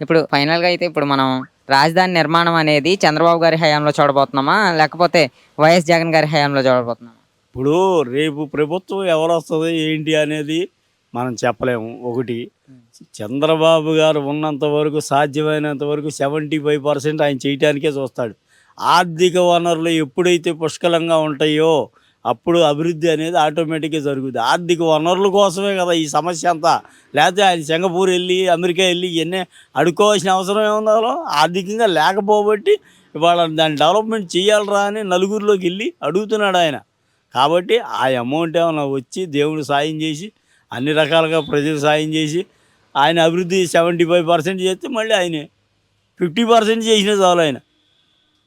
ఇప్పుడు ఫైనల్గా అయితే ఇప్పుడు మనం రాజధాని నిర్మాణం అనేది చంద్రబాబు గారి హయాంలో చూడబోతున్నామా? లేకపోతే వైఎస్ జగన్ గారి హయాంలో చూడబోతున్నామా? ఇప్పుడు రేపు ప్రభుత్వం ఎవరు వస్తుంది ఏంటి అనేది మనం చెప్పలేము. ఒకటి చంద్రబాబు గారు ఉన్నంత వరకు సాధ్యమైనంత వరకు సెవెంటీ ఫైవ్ పర్సెంట్ ఆయన చేయటానికే చూస్తాడు. ఆర్థిక వనరులు ఎప్పుడైతే పుష్కలంగా ఉంటాయో అప్పుడు అభివృద్ధి అనేది ఆటోమేటిక్గా జరుగుతుంది ఆర్థిక వనరుల కోసమే కదా ఈ సమస్య అంతా. లేకపోతే ఆయన సింగపూర్ వెళ్ళి అమెరికా వెళ్ళి ఇవన్నీ అడుక్కోవాల్సిన అవసరం ఏముందో ఆర్థికంగా లేకపోబట్టి ఇవాళ దాన్ని డెవలప్మెంట్ చేయాలరా అని నలుగురిలోకి వెళ్ళి అడుగుతున్నాడు ఆయన. కాబట్టి ఆ అమౌంట్ ఏమైనా వచ్చి దేవుడు సాయం చేసి అన్ని రకాలుగా ప్రజలు సాయం చేసి ఆయన అభివృద్ధి సెవెంటీ ఫైవ్ పర్సెంట్ చేస్తే మళ్ళీ ఆయనే. ఫిఫ్టీ పర్సెంట్ చేసిన చాలు ఆయన.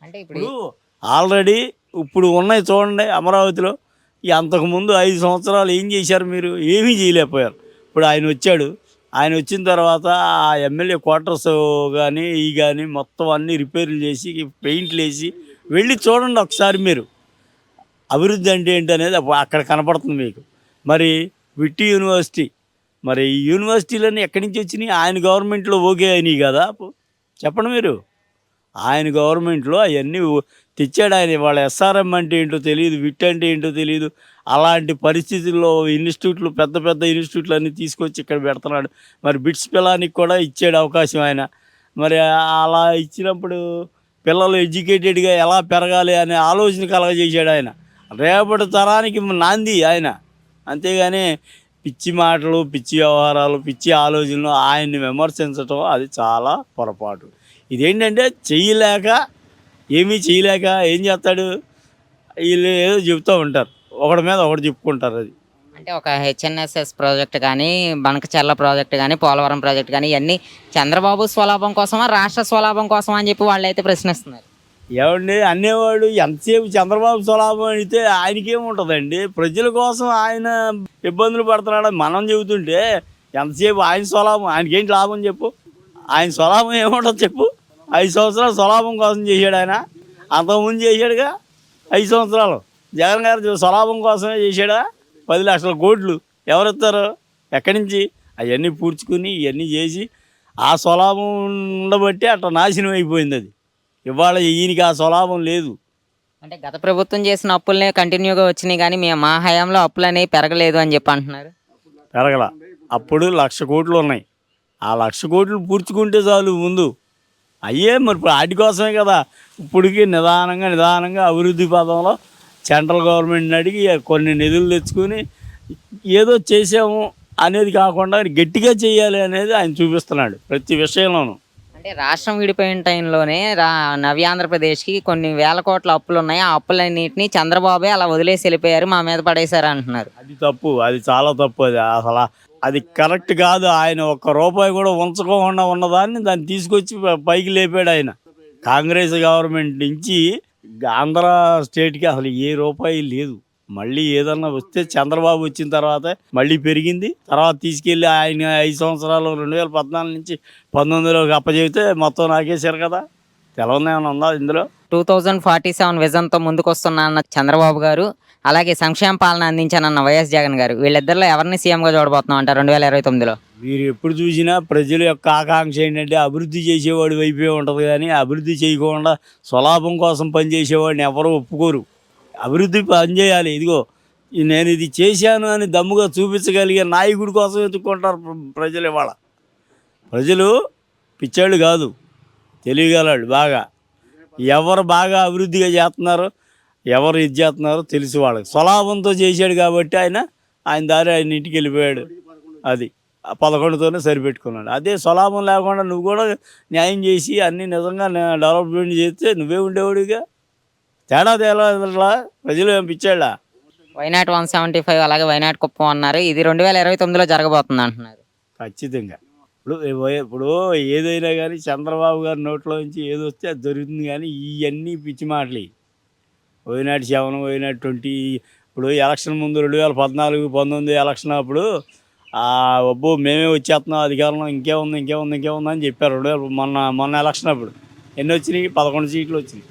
అంటే ఇప్పుడు ఇప్పుడు ఆల్రెడీ ఇప్పుడు ఉన్నాయి చూడండి అమరావతిలో. ఈ అంతకుముందు ఐదు సంవత్సరాలు ఏం చేశారు మీరు? ఏమీ చేయలేకపోయారు. ఇప్పుడు ఆయన వచ్చాడు. ఆయన వచ్చిన తర్వాత ఆ ఎమ్మెల్యే క్వార్టర్స్ కానీ ఈ కానీ మొత్తం అన్నీ రిపేర్లు చేసి పెయింట్లు వేసి వెళ్ళి చూడండి ఒకసారి మీరు. అభివృద్ధి అంటే ఏంటి అనేది అప్పుడు అక్కడ కనపడుతుంది మీకు. మరి విట్టి యూనివర్సిటీ. మరి ఈ యూనివర్సిటీలన్నీ ఎక్కడి నుంచి వచ్చినాయి? ఆయన గవర్నమెంట్లో ఓకే అయినాయి కదా. చెప్పండి మీరు. ఆయన గవర్నమెంట్లో అవన్నీ తెచ్చాడు ఆయన. వాళ్ళ ఎస్ఆర్ఎం అంటే ఏంటో తెలియదు విట్ అంటే ఏంటో తెలియదు అలాంటి పరిస్థితుల్లో ఇన్స్టిట్యూట్లు పెద్ద పెద్ద ఇన్స్టిట్యూట్లు అన్నీ తీసుకొచ్చి ఇక్కడ పెడుతున్నాడు. మరి బిట్స్ పిల్లానికి కూడా ఇచ్చాడు అవకాశం ఆయన. మరి అలా ఇచ్చినప్పుడు పిల్లలు ఎడ్యుకేటెడ్గా ఎలా పెరగాలి అనే ఆలోచన కలగజేశాడు ఆయన. రేపటి తరానికి నాంది ఆయన. అంతేగాని పిచ్చి మాటలు పిచ్చి వ్యవహారాలు పిచ్చి ఆలోచనలు ఆయన్ని విమర్శించటం అది చాలా పొరపాటు. ఇదేంటంటే చెయ్యలేక ఏమీ చేయలేక ఏం చేస్తాడు? వీళ్ళు ఏదో చెప్తూ ఉంటారు. ఒకటి మీద ఒకటి చెప్పుకుంటారు అది. అంటే ఒక హెచ్ఎన్ఎస్ఎస్ ప్రాజెక్ట్ కానీ బనకచెర్ల ప్రాజెక్ట్ కానీ పోలవరం ప్రాజెక్ట్ కానీ ఇవన్నీ చంద్రబాబు స్వలాభం కోసమా రాష్ట్ర స్వలాభం కోసమా అని చెప్పి వాళ్ళు అయితే ప్రశ్నిస్తున్నారు. ఏమండి అనేవాడు ఎంతసేపు చంద్రబాబు స్వలాభం అడిగితే ఆయనకేముంటుందండి ప్రజల కోసం ఆయన ఇబ్బందులు పడుతున్నాడని మనం చెబుతుంటే ఎంతసేపు ఆయన స్వలాభం ఆయనకేంటి లాభం చెప్పు? ఆయన స్వలాభం ఏముంటుంది చెప్పు. ఐదు సంవత్సరాలు స్వలాభం కోసం చేశాడు ఆయన. అంతకుముందు చేశాడుగా ఐదు సంవత్సరాలు. జగన్ గారు స్వలాభం కోసమే చేశాడా? పది లక్షల కోట్లు ఎవరిస్తారు? ఎక్కడి నుంచి? అవన్నీ పూడ్చుకుని ఇవన్నీ చేసి ఆ స్వలాభం ఉండబట్టి అట్లా నాశనం అయిపోయింది అది. ఇవాళ ఈయనకి ఆ స్వలాభం లేదు. అంటే గత ప్రభుత్వం చేసిన అప్పులనే కంటిన్యూగా వచ్చినాయి కానీ మేము మా హయాంలో అప్పులు అనేవి పెరగలేదు అని చెప్పి అంటున్నారు. పెరగల. అప్పుడు లక్ష కోట్లు ఉన్నాయి. ఆ లక్ష కోట్లు పూడ్చుకుంటే చాలు ముందు అయ్యే మరి ఇప్పుడు వాటి కోసమే కదా. ఇప్పటికి నిదానంగా నిదానంగా అభివృద్ధి పదంలో సెంట్రల్ గవర్నమెంట్ని అడిగి కొన్ని నిధులు తెచ్చుకొని ఏదో చేసాము అనేది కాకుండా గట్టిగా చేయాలి అనేది ఆయన చూపిస్తున్నాడు ప్రతి విషయంలోనూ. అంటే రాష్ట్రం విడిపోయిన టైంలోనే రా నవ్య ఆంధ్రప్రదేశ్కి కొన్ని వేల కోట్ల అప్పులు ఉన్నాయి. ఆ అప్పులన్నింటినీ చంద్రబాబే అలా వదిలేసి వెళ్ళిపోయారు మా మీద పడేశారు అంటున్నారు. అది తప్పు అది చాలా తప్పు అది అసలు అది కరెక్ట్ కాదు. ఆయన ఒక్క రూపాయి కూడా ఉంచకుండా ఉన్నదాన్ని దాన్ని తీసుకొచ్చి పైకి లేపాడు ఆయన. కాంగ్రెస్ గవర్నమెంట్ నుంచి ఆంధ్ర స్టేట్కి అసలు ఏ రూపాయి లేదు. మళ్ళీ ఏదన్నా వస్తే చంద్రబాబు వచ్చిన తర్వాత మళ్ళీ పెరిగింది. తర్వాత తీసుకెళ్ళి ఆయన ఐదు సంవత్సరాలు రెండు వేల పద్నాలుగు నుంచి పంతొమ్మిదిలోకి అప్పచెబితే మొత్తం నాకేసారు కదా. తెలవదేమైనా ఉందా ఇందులో? టూ థౌజండ్ ఫార్టీ సెవెన్ విజన్తో ముందుకొస్తున్నా అన్న చంద్రబాబు గారు అలాగే సంక్షేమ పాలన అందించానన్న వైఎస్ జగన్ గారు వీళ్ళిద్దరిలో ఎవరిని సీఎంగా చూడబోతున్నాం అంటారు రెండు వేల ఇరవై తొమ్మిదిలో? మీరు ఎప్పుడు చూసినా ప్రజల యొక్క ఆకాంక్ష ఏంటంటే అభివృద్ధి చేసేవాడు వైపే ఉంటుంది కానీ అభివృద్ధి చేయకుండా స్వలాభం కోసం పనిచేసేవాడిని ఎవరు ఒప్పుకోరు. అభివృద్ధి పనిచేయాలి. ఇదిగో నేను ఇది చేశాను అని దమ్ముగా చూపించగలిగే నాయకుడి కోసం ఎత్తుకుంటారు ప్ర- ప్రజలు ఇవాళ. ప్రజలు పిచ్చాళ్ళు కాదు. తెలియగలడు బాగా. ఎవరు బాగా అభివృద్ధిగా చేస్తున్నారు ఎవరు ఇది చేస్తున్నారో తెలిసి వాళ్ళకి. స్వలాభంతో చేశాడు కాబట్టి ఆయన ఆయన దారి ఆయన ఇంటికి వెళ్ళిపోయాడు. అది ఆ పదకొండుతోనే సరిపెట్టుకున్నాడు. అదే స్వలాభం లేకుండా నువ్వు కూడా న్యాయం చేసి అన్నీ నిజంగా డెవలప్మెంట్ చేస్తే నువ్వే ఉండేవాడిగా తేడా తేలా ప్రజలు ఏం పిచ్చాడా why not one seventy five అలాగే వైనాట్ కుప్పం అన్నారు. ఇది రెండు వేల ఇరవై తొమ్మిదిలో జరగబోతుంది అంటున్నారు. ఖచ్చితంగా. ఇప్పుడు ఇప్పుడు ఏదైనా కానీ చంద్రబాబు గారి నోట్లోంచి ఏది వస్తే అది జరుగుతుంది కానీ ఇవన్నీ పిచ్చి మాటలు. Why not seven why not twenty ఇప్పుడు ఎలక్షన్ ముందు రెండు వేల పద్నాలుగు పంతొమ్మిది ఎలక్షన్ అప్పుడు అబ్బో మేమే వచ్చేస్తున్నాం అధికారంలో ఇంకేముంది ఇంకేముంది ఇంకేముంది అని చెప్పారు. రెండు వేల మొన్న మొన్న ఎలక్షన్ అప్పుడు. ఎన్ని వచ్చినాయి? పదకొండు సీట్లు వచ్చినాయి.